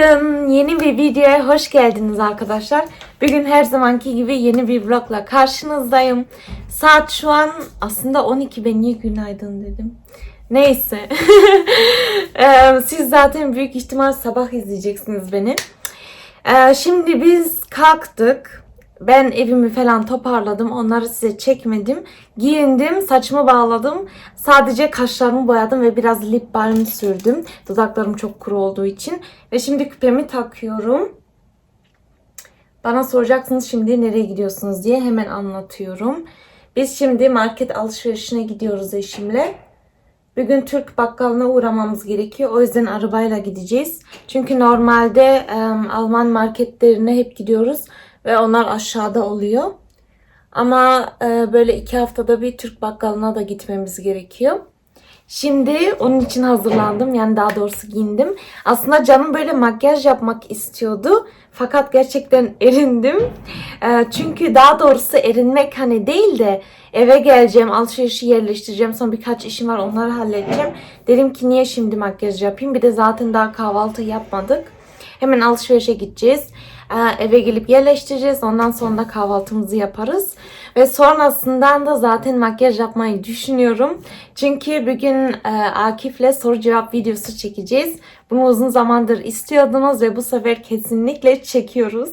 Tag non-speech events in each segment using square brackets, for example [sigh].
Günaydın. Yeni bir videoya hoş geldiniz arkadaşlar. Bugün her zamanki gibi yeni bir vlogla karşınızdayım. Saat şu an aslında 12 ben niye günaydın dedim. Neyse. Eee, [laughs] Siz zaten büyük ihtimal sabah izleyeceksiniz beni. Eee, Şimdi biz kalktık. Ben evimi falan toparladım. Onları size çekmedim. Giyindim, saçımı bağladım. Sadece kaşlarımı boyadım ve biraz lip balm sürdüm. Dudaklarım çok kuru olduğu için. Ve şimdi küpemi takıyorum. Bana soracaksınız şimdi nereye gidiyorsunuz diye hemen anlatıyorum. Biz şimdi market alışverişine gidiyoruz eşimle. Bugün Türk bakkalına uğramamız gerekiyor. O yüzden arabayla gideceğiz. Çünkü normalde em, Alman marketlerine hep gidiyoruz ve onlar aşağıda oluyor. Ama e, böyle iki haftada bir Türk bakkalına da gitmemiz gerekiyor. Şimdi onun için hazırlandım. Yani daha doğrusu giyindim. Aslında canım böyle makyaj yapmak istiyordu. Fakat gerçekten [laughs] erindim. E, çünkü daha doğrusu erinmek hani değil de eve geleceğim, alışverişi yerleştireceğim. Sonra birkaç işim var onları halledeceğim. Dedim ki niye şimdi makyaj yapayım? Bir de zaten daha kahvaltı yapmadık. Hemen alışverişe gideceğiz. Ee, eve gelip yerleştireceğiz. Ondan sonra da kahvaltımızı yaparız. Ve sonrasından da zaten makyaj yapmayı düşünüyorum. Çünkü bugün e, Akif'le soru cevap videosu çekeceğiz. Bunu uzun zamandır istiyordunuz ve bu sefer kesinlikle çekiyoruz.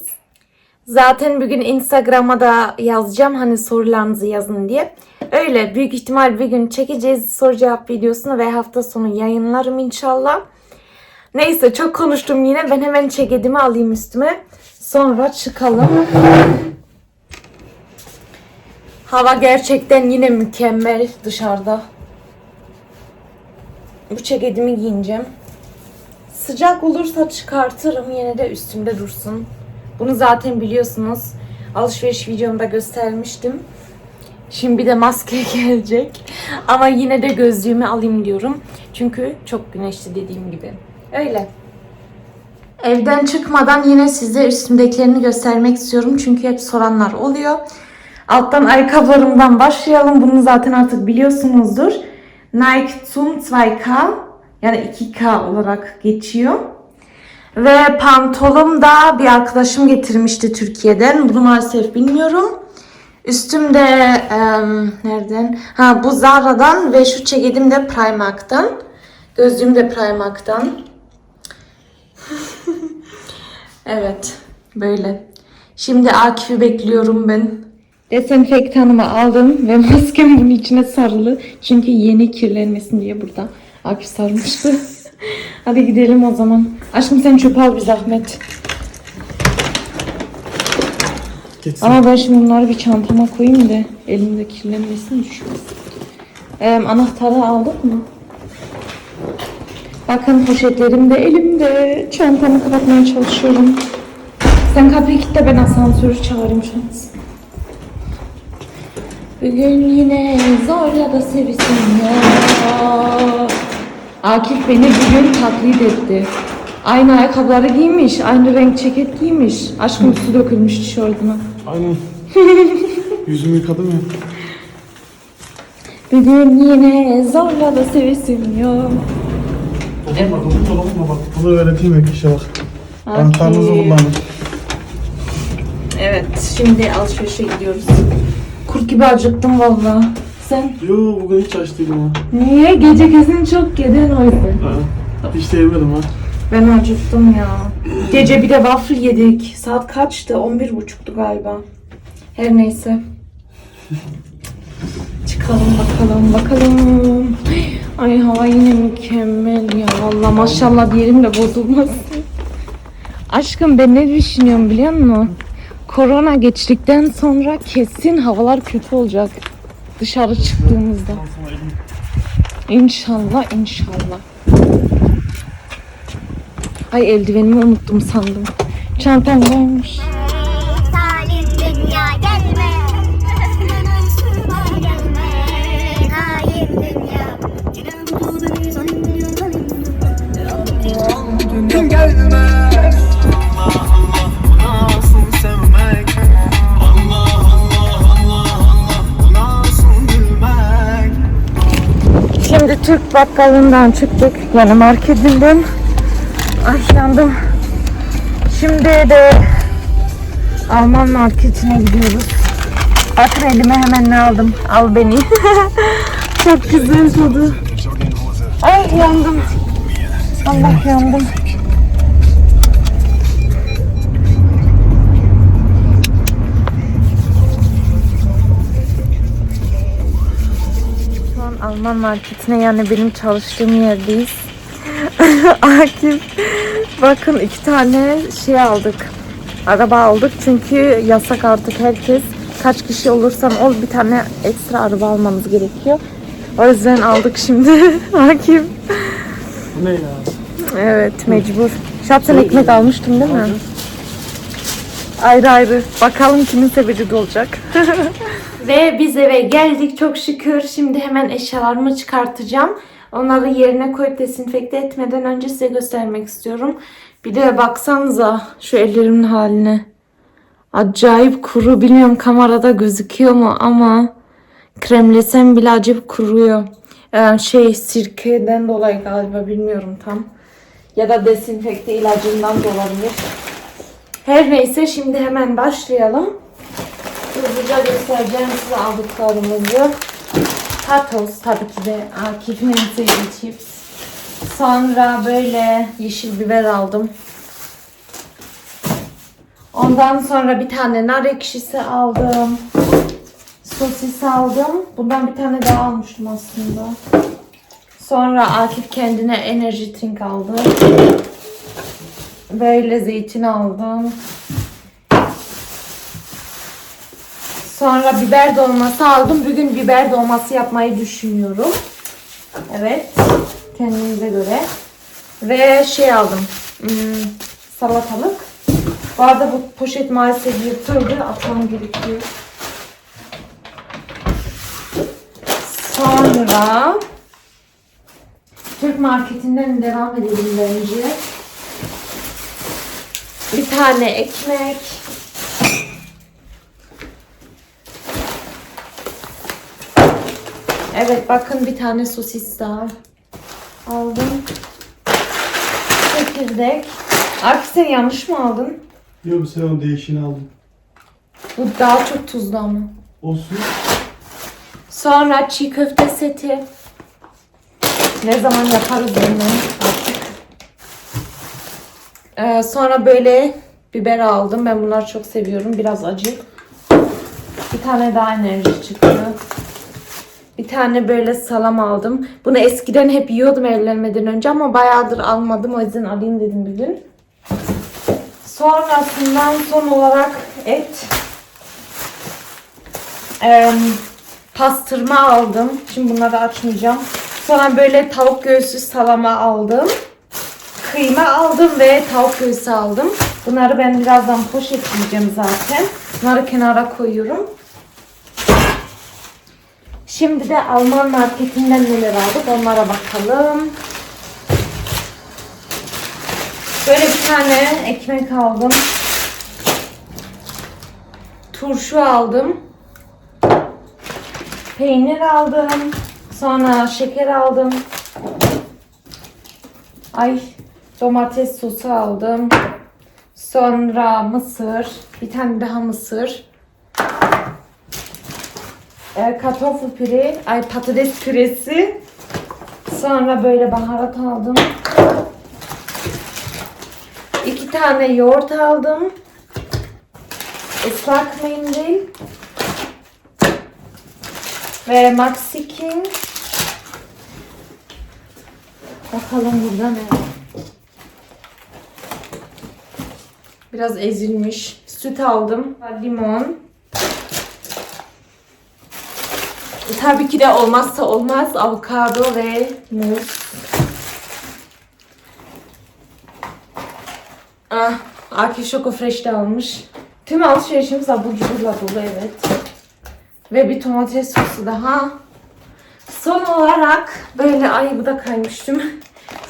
Zaten bugün Instagram'a da yazacağım hani sorularınızı yazın diye. Öyle büyük ihtimal bir gün çekeceğiz soru cevap videosunu ve hafta sonu yayınlarım inşallah. Neyse çok konuştum yine. Ben hemen ceketimi alayım üstüme. Sonra çıkalım. Hava gerçekten yine mükemmel dışarıda. Bu ceketimi giyineceğim. Sıcak olursa çıkartırım. Yine de üstümde dursun. Bunu zaten biliyorsunuz. Alışveriş videomda göstermiştim. Şimdi bir de maske [laughs] gelecek. Ama yine de gözlüğümü alayım diyorum. Çünkü çok güneşli dediğim gibi. Öyle. Evden çıkmadan yine size üstümdekilerini göstermek istiyorum. Çünkü hep soranlar oluyor. Alttan ayakkabılarımdan başlayalım. Bunu zaten artık biliyorsunuzdur. Nike Zoom 2K yani 2K olarak geçiyor. Ve pantolon da bir arkadaşım getirmişti Türkiye'den. Bunu maalesef bilmiyorum. Üstümde em, nereden? Ha bu Zara'dan ve şu ceketim de Primark'tan. Gözlüğüm de Primark'tan. Evet, böyle. Şimdi Akif'i bekliyorum ben. Desenfektanımı aldım ve [laughs] maskem bunun içine sarılı. Çünkü yeni kirlenmesin diye burada Akif sarmıştı. [laughs] Hadi gidelim o zaman. Aşkım sen çöp al bir zahmet. Geçsin. Ama ben şimdi bunları bir çantama koyayım da elimde kirlenmesin düşmesin. Ee, anahtarı aldık mı? Bakın poşetlerim de elimde. Çantamı kapatmaya çalışıyorum. Sen kapıyı kilitle ben asansörü çağırayım şu an. Bugün yine zorla da sevsin ya. Akif beni bugün taklit etti. Aynı ayakkabıları giymiş, aynı renk ceket giymiş. Aşkım su dökülmüş tişörtüme. Aynen. [laughs] Yüzümü yıkadım ya. Bugün yine zorla da sevsin ya. Dokunma bak. Bunu öğreteyim ek işe bak. Anahtarınızı kullanın. Evet, şimdi alışverişe gidiyoruz. Kurt gibi acıktım valla. Sen? Yo bugün hiç aç değilim ha. Niye? Gece kesin çok yedin o yüzden. Ha. Hiç de yemedim ha. Ben acıktım ya. Gece bir de waffle yedik. Saat kaçtı? 11.30'tu galiba. Her neyse. [laughs] Çıkalım bakalım bakalım. Ay hava yine mükemmel ya. Valla maşallah diyelim de bozulmasın. Aşkım ben ne düşünüyorum biliyor musun? Korona geçtikten sonra kesin havalar kötü olacak. Dışarı çıktığımızda. İnşallah inşallah. Ay eldivenimi unuttum sandım. Çantam varmış. Türk bakkalından çıktık. Yani marketinden. Ay yandım. Şimdi de Alman marketine gidiyoruz. Bakın elime hemen ne aldım. Al beni. [laughs] Çok güzel tadı. Ay yandım. Allah yandım. Alman marketine yani benim çalıştığım yerdeyiz. [laughs] Akif bakın iki tane şey aldık. Araba aldık çünkü yasak artık herkes kaç kişi olursan ol bir tane ekstra araba almamız gerekiyor. O yüzden aldık şimdi [laughs] Akif. Ne ya? Evet mecbur. Şapsan ekmek almıştım değil mi? Ayrı ayrı. Bakalım kimin sepeti dolacak. [laughs] Ve biz eve geldik çok şükür. Şimdi hemen eşyalarımı çıkartacağım. Onları yerine koyup desinfekte etmeden önce size göstermek istiyorum. Bir de baksanıza şu ellerimin haline. Acayip kuru. Bilmiyorum kamerada gözüküyor mu ama kremlesem bile acayip kuruyor. Ee, şey sirkeden dolayı galiba bilmiyorum tam. Ya da desinfekte ilacından da olabilir. Her neyse şimdi hemen başlayalım. Hızlıca göstereceğim size aldıklarımızı. Patos tabii ki de Akif'in sevdiği chips. Sonra böyle yeşil biber aldım. Ondan sonra bir tane nar ekşisi aldım. Sosis aldım. Bundan bir tane daha almıştım aslında. Sonra Akif kendine enerji drink aldı. Böyle zeytin aldım. Sonra biber dolması aldım. Bugün biber dolması yapmayı düşünüyorum. Evet. Kendimize göre. Ve şey aldım. hmm, salatalık. Bu arada bu poşet maalesef yırtıldı. Atmam gerekiyor. Sonra Türk marketinden devam edelim bence. Bir tane ekmek. Evet bakın bir tane sosis daha aldım. Çekirdek. Akif sen yanlış mı aldın? Yok sen o değişini aldın. Bu daha çok tuzlu ama. Olsun. Sonra çiğ köfte seti. Ne zaman yaparız bilmiyorum artık. Ee, sonra böyle biber aldım. Ben bunları çok seviyorum. Biraz acı. Bir tane daha enerji çıktı. Bir tane böyle salam aldım. Bunu eskiden hep yiyordum evlenmeden önce ama bayağıdır almadım. O yüzden alayım dedim bir gün. Sonrasından son olarak et. Eee pastırma aldım. Şimdi bunları açmayacağım. Sonra böyle tavuk göğsü salama aldım. Kıyma aldım ve tavuk göğsü aldım. Bunları ben birazdan poşetleyeceğim zaten. Bunları kenara koyuyorum. Şimdi de Alman marketinden neler aldık onlara bakalım. Böyle bir tane ekmek aldım. Turşu aldım. Peynir aldım. Sonra şeker aldım. Ay domates sosu aldım. Sonra mısır. Bir tane daha mısır. E, kartoffel püre. Ay patates püresi. Sonra böyle baharat aldım. İki tane yoğurt aldım. Islak mendil. Ve Maxikin. Bakalım burada ne. Biraz ezilmiş. Süt aldım. Limon. Tabii ki de olmazsa olmaz avokado ve muz. Ah, Akif Şoko Fresh de almış. Tüm alışverişimiz abur cuburla dolu evet. Ve bir domates sosu daha. Son olarak böyle ay bu da kaymıştım.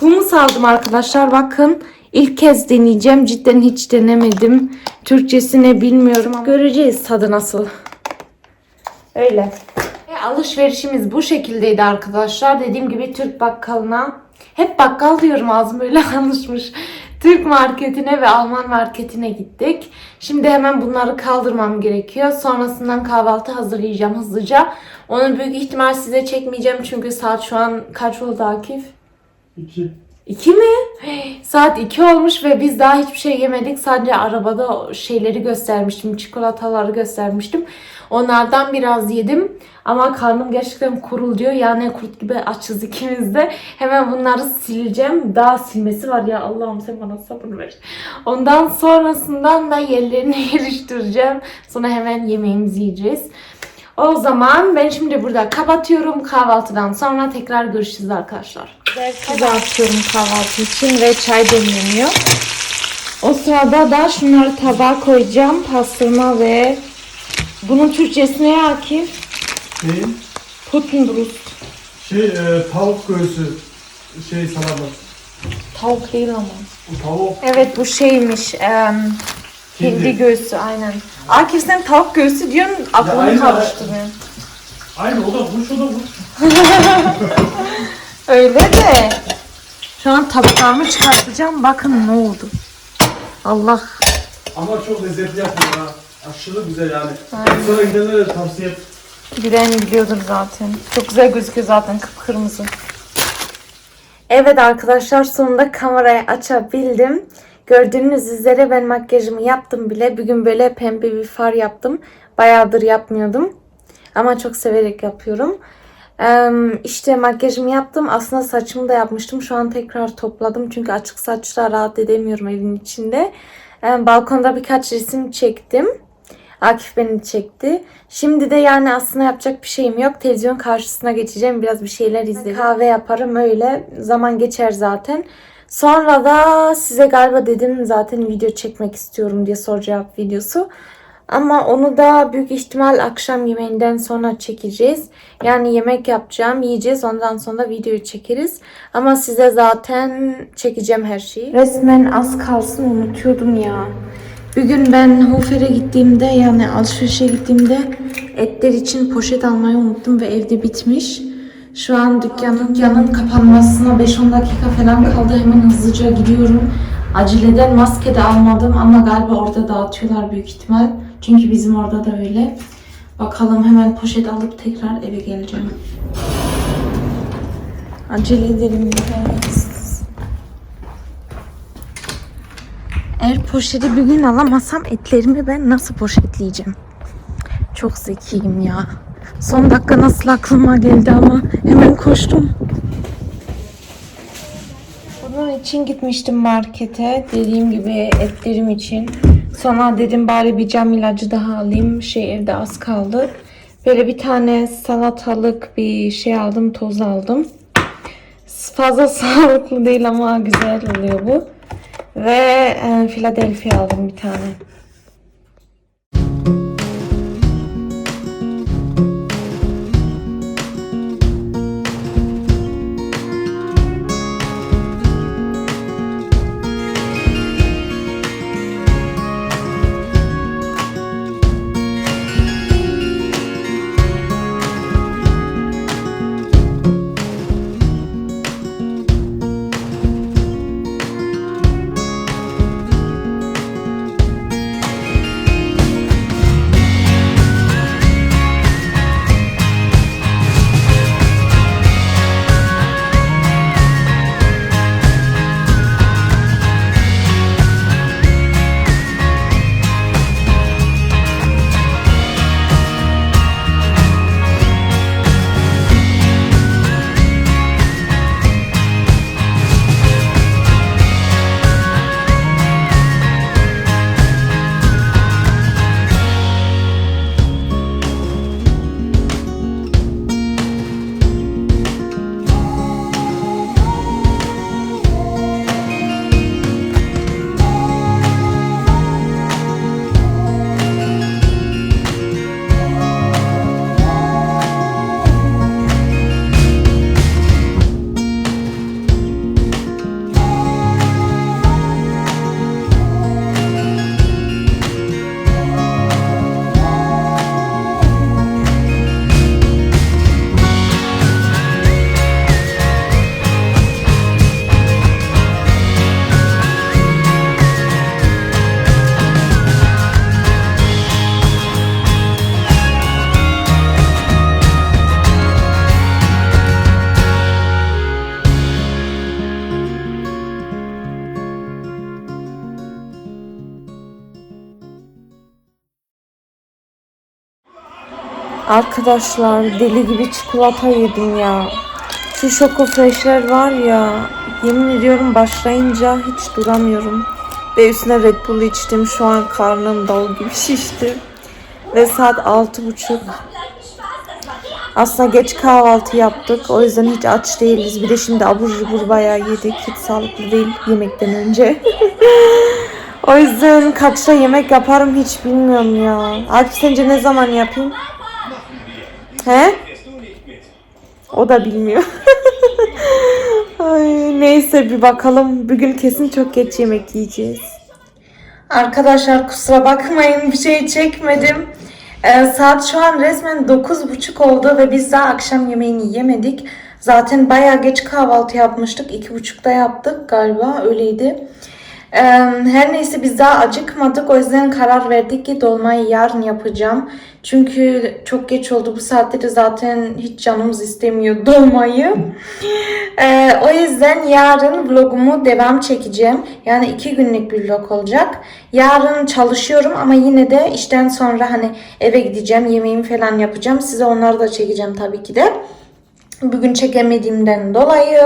Humus aldım arkadaşlar bakın. İlk kez deneyeceğim. Cidden hiç denemedim. Türkçesini bilmiyorum ama göreceğiz tadı nasıl. Öyle. Ve alışverişimiz bu şekildeydi arkadaşlar. Dediğim gibi Türk bakkalına hep bakkal diyorum ağzım öyle [laughs] alışmış. Türk marketine ve Alman marketine gittik. Şimdi hemen bunları kaldırmam gerekiyor. Sonrasından kahvaltı hazırlayacağım hızlıca. Onu büyük ihtimal size çekmeyeceğim çünkü saat şu an kaç oldu Akif? İki. 2 mi? Saat 2 olmuş ve biz daha hiçbir şey yemedik. Sadece arabada şeyleri göstermiştim. Çikolataları göstermiştim. Onlardan biraz yedim. Ama karnım gerçekten kuruluyor. Yani kurt gibi açız ikimiz de. Hemen bunları sileceğim. Daha silmesi var ya Allah'ım sen bana sabır ver. Ondan sonrasından da yerlerini [laughs] yerleştireceğim. Sonra hemen yemeğimizi yiyeceğiz. O zaman ben şimdi burada kapatıyorum. Kahvaltıdan sonra tekrar görüşürüz arkadaşlar. Kızartıyorum kahvaltı için ve çay demleniyor. O sırada da şunları tabağa koyacağım. Pastırma ve bunun Türkçesi ne Akif? Neyin? Putenbrust. Şey e, tavuk göğsü şey salamı. Tavuk değil ama. Bu tavuk. Evet bu şeymiş. em, hindi göğsü aynen. Akif sen tavuk göğsü diyorsun aklını aynen. karıştırıyorsun. Aynı o da kuş o da kuş. [laughs] Öyle de. Şu an tabaklarımı çıkartacağım. Bakın ne oldu. Allah. Ama çok lezzetli yapıyor ha. Aşırı güzel yani. Sonra gidenlere de tavsiye et. Bilen biliyordur zaten. Çok güzel gözüküyor zaten kıpkırmızı. Evet arkadaşlar sonunda kamerayı açabildim. Gördüğünüz üzere ben makyajımı yaptım bile. Bugün böyle pembe bir far yaptım. Bayağıdır yapmıyordum. Ama çok severek yapıyorum. Eee, işte makyajımı yaptım. Aslında saçımı da yapmıştım. Şu an tekrar topladım. Çünkü açık saçla rahat edemiyorum evin içinde. Balkonda birkaç resim çektim. Akif beni çekti. Şimdi de yani aslında yapacak bir şeyim yok. Televizyon karşısına geçeceğim. Biraz bir şeyler izlerim. Kahve yaparım öyle. Zaman geçer zaten. Sonra da size galiba dedim zaten video çekmek istiyorum diye soru cevap videosu. Ama onu da büyük ihtimal akşam yemeğinden sonra çekeceğiz. Yani yemek yapacağım, yiyeceğiz. Ondan sonra videoyu çekeriz. Ama size zaten çekeceğim her şeyi. Resmen az kalsın unutuyordum ya. Bir gün ben Hofer'e gittiğimde yani alışverişe gittiğimde etler için poşet almayı unuttum ve evde bitmiş. Şu an dükkanın, dükkanın kapanmasına 5-10 dakika falan kaldı. Hemen hızlıca gidiyorum. Aceleden maske de almadım ama galiba orada dağıtıyorlar büyük ihtimal. Çünkü bizim orada da öyle. Bakalım hemen poşet alıp tekrar eve geleceğim. Acele edelim. Eğer poşeti bir gün alamazsam etlerimi ben nasıl poşetleyeceğim? Çok zekiyim ya. Son dakika nasıl aklıma geldi ama hemen koştum. Bunun için gitmiştim markete. Dediğim gibi etlerim için. Sonra dedim bari bir cam ilacı daha alayım. Şey evde az kaldı. Böyle bir tane salatalık bir şey aldım, toz aldım. Fazla [laughs] sağlıklı değil ama güzel oluyor bu. Ve e, Philadelphia aldım bir tane. Arkadaşlar deli gibi çikolata yedim ya. Şu Şoko Fresh'ler var ya. Yemin ediyorum başlayınca hiç duramıyorum. Ve üstüne Red Bull içtim. Şu an karnım dal gibi [laughs] şişti. Ve saat altı buçuk. Aslında geç kahvaltı yaptık. O yüzden hiç aç değiliz. Bir de şimdi abur cubur bayağı yedik. Hiç sağlıklı değil yemekten önce. [laughs] o yüzden kaçta yemek yaparım hiç bilmiyorum ya. Akif sence ne zaman yapayım? He? O da bilmiyor. [laughs] Ay, neyse bir bakalım. Bugün kesin çok geç yemek yiyeceğiz. Arkadaşlar kusura bakmayın bir şey çekmedim. Ee, saat şu an resmen 9.30 oldu ve biz daha akşam yemeğini yemedik. Zaten bayağı geç kahvaltı yapmıştık. 2.30'da yaptık galiba öyleydi. Ee, her neyse biz daha acıkmadık. O yüzden karar verdik ki dolmayı yarın yapacağım. Çünkü çok geç oldu. Bu saatte de zaten hiç canımız istemiyor [laughs] dolmayı. Ee, o yüzden yarın vlogumu devam çekeceğim. Yani iki günlük bir vlog olacak. Yarın çalışıyorum ama yine de işten sonra hani eve gideceğim. Yemeğimi falan yapacağım. Size onları da çekeceğim tabii ki de. Bugün çekemediğimden dolayı.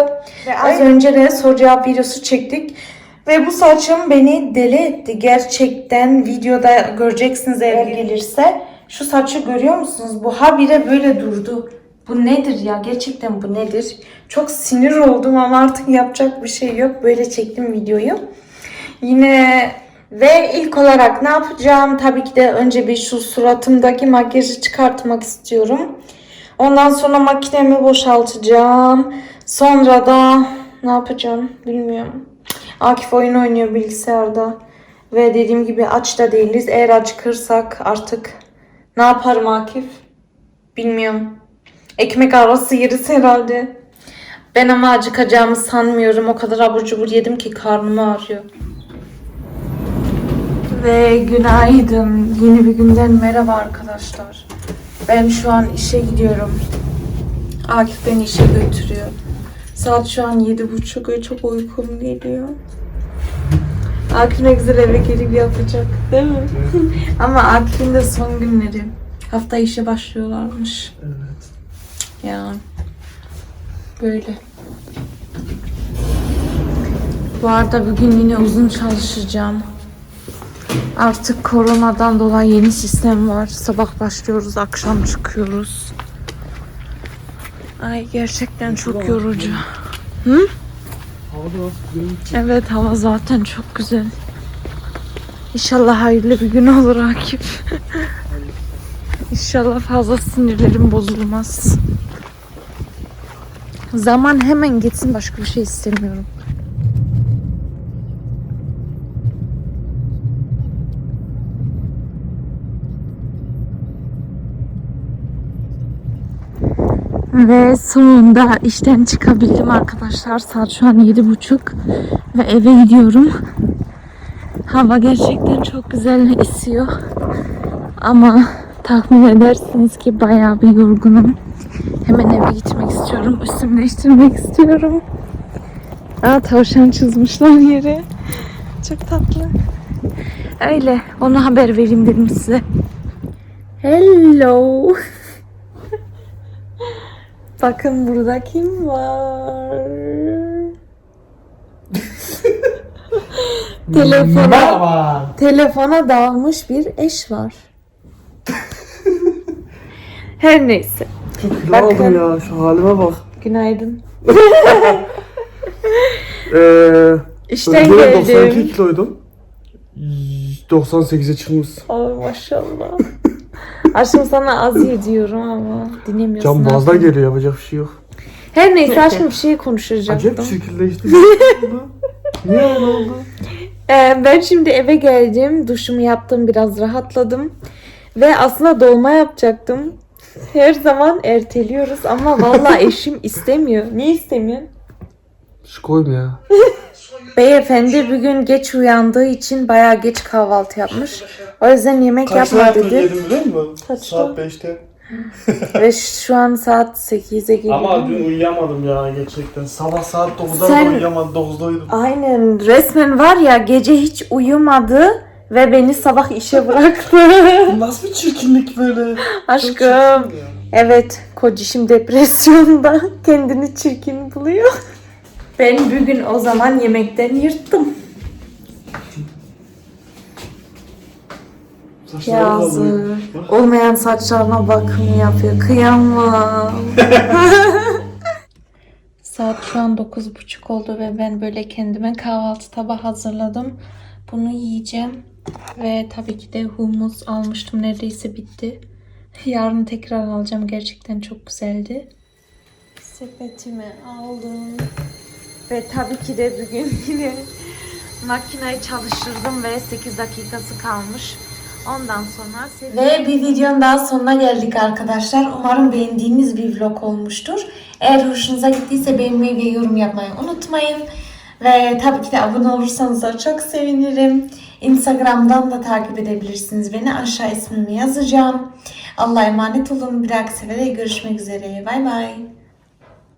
Ve az önce de soru cevap videosu çektik. Ve bu saçım beni deli etti. Gerçekten videoda göreceksiniz eğer gelirse. Şu saçı görüyor musunuz? Bu habire böyle durdu. Bu nedir ya? Gerçekten bu nedir? Çok sinir oldum ama artık yapacak bir şey yok. Böyle çektim videoyu. Yine ve ilk olarak ne yapacağım? Tabii ki de önce bir şu suratımdaki makyajı çıkartmak istiyorum. Ondan sonra makinemi boşaltacağım. Sonra da ne yapacağım bilmiyorum. Akif oyun oynuyor bilgisayarda. Ve dediğim gibi aç da değiliz. Eğer acıkırsak artık ne yaparım Akif? Bilmiyorum. Ekmek arası yeriz herhalde. Ben ama acıkacağımı sanmıyorum. O kadar abur cubur yedim ki karnım ağrıyor. Ve günaydın. Yeni bir günden merhaba arkadaşlar. Ben şu an işe gidiyorum. Akif beni işe götürüyor. Saat şu an yedi buçuk ve çok uykum geliyor. Akif ne güzel eve gelip yapacak değil mi? [laughs] Ama Akif'in de son günleri. Hafta işe başlıyorlarmış. Evet. Ya. Böyle. Bu arada bugün yine uzun çalışacağım. Artık koronadan dolayı yeni sistem var. Sabah başlıyoruz, akşam çıkıyoruz. Ay gerçekten çok yorucu. Güzel. Evet hava zaten çok güzel. İnşallah hayırlı bir gün olur Akif. [laughs] İnşallah fazla sinirlerim bozulmaz. Zaman hemen geçsin başka bir şey istemiyorum. Ve sonunda işten çıkabildim arkadaşlar. Saat şu an yedi buçuk ve eve gidiyorum. Hava gerçekten çok güzel esiyor. Ama tahmin edersiniz ki bayağı bir yorgunum. Hemen eve gitmek istiyorum. Üstümü değiştirmek istiyorum. Aa tavşan çizmişler yere. Çok tatlı. Öyle. Onu haber vereyim dedim size. Hello. Bakın burada kim var? [laughs] Telefona, Merhaba. telefona dalmış bir eş var. [laughs] Her neyse. Çok kilo Bakın. aldım ya. Şu halime bak. Günaydın. Eee... [laughs] İşten önceden 92 geldim. kiloydum. 98'e çıkmışsın. Ay maşallah. Aşkım sana az yediyorum ama dinlemiyorsun. Can boğazdan yapayım? geliyor yapacak bir şey yok. Her neyse aşkım bir şey konuşacaktım. Acayip bir şekilleşti. Ne [laughs] oldu? Niye öyle oldu? Ee, ben şimdi eve geldim. Duşumu yaptım. Biraz rahatladım. Ve aslında dolma yapacaktım. Her zaman erteliyoruz ama vallahi [laughs] eşim istemiyor. Niye istemiyor? Şu koyma ya. [laughs] Beyefendi bugün geç uyandığı için bayağı geç kahvaltı yapmış. O yüzden yemek yapma dedi. yedim biliyor musun? Kaçta? Saat 5'te. [laughs] Ve şu an saat 8'e geliyor. Ama dün uyuyamadım ya gerçekten. Sabah saat 9'da Sen- uyuyamadım. 9'da uyudum. Aynen resmen var ya gece hiç uyumadı Ve beni sabah işe [laughs] bıraktı. Nasıl bir çirkinlik böyle? Aşkım. Evet, kocişim depresyonda. [laughs] Kendini çirkin buluyor. Ben bugün o zaman yemekten yırttım. Yazık. Olmayan saçlarına bakım yapıyor. Kıyamam. [laughs] Saat şu an 9.30 oldu ve ben böyle kendime kahvaltı tabağı hazırladım. Bunu yiyeceğim. Ve tabii ki de humus almıştım. Neredeyse bitti. Yarın tekrar alacağım. Gerçekten çok güzeldi. Sepetimi aldım. Ve tabii ki de bugün [laughs] yine makineyi çalıştırdım ve 8 dakikası kalmış. Ondan sonra ve bir videonun daha sonuna geldik arkadaşlar. Umarım beğendiğiniz bir vlog olmuştur. Eğer hoşunuza gittiyse beğenmeyi ve yorum yapmayı unutmayın. Ve tabii ki de abone olursanız da çok sevinirim. Instagram'dan da takip edebilirsiniz beni. Aşağı ismimi yazacağım. Allah'a emanet olun. Bir dahaki sefere görüşmek üzere. Bay bay.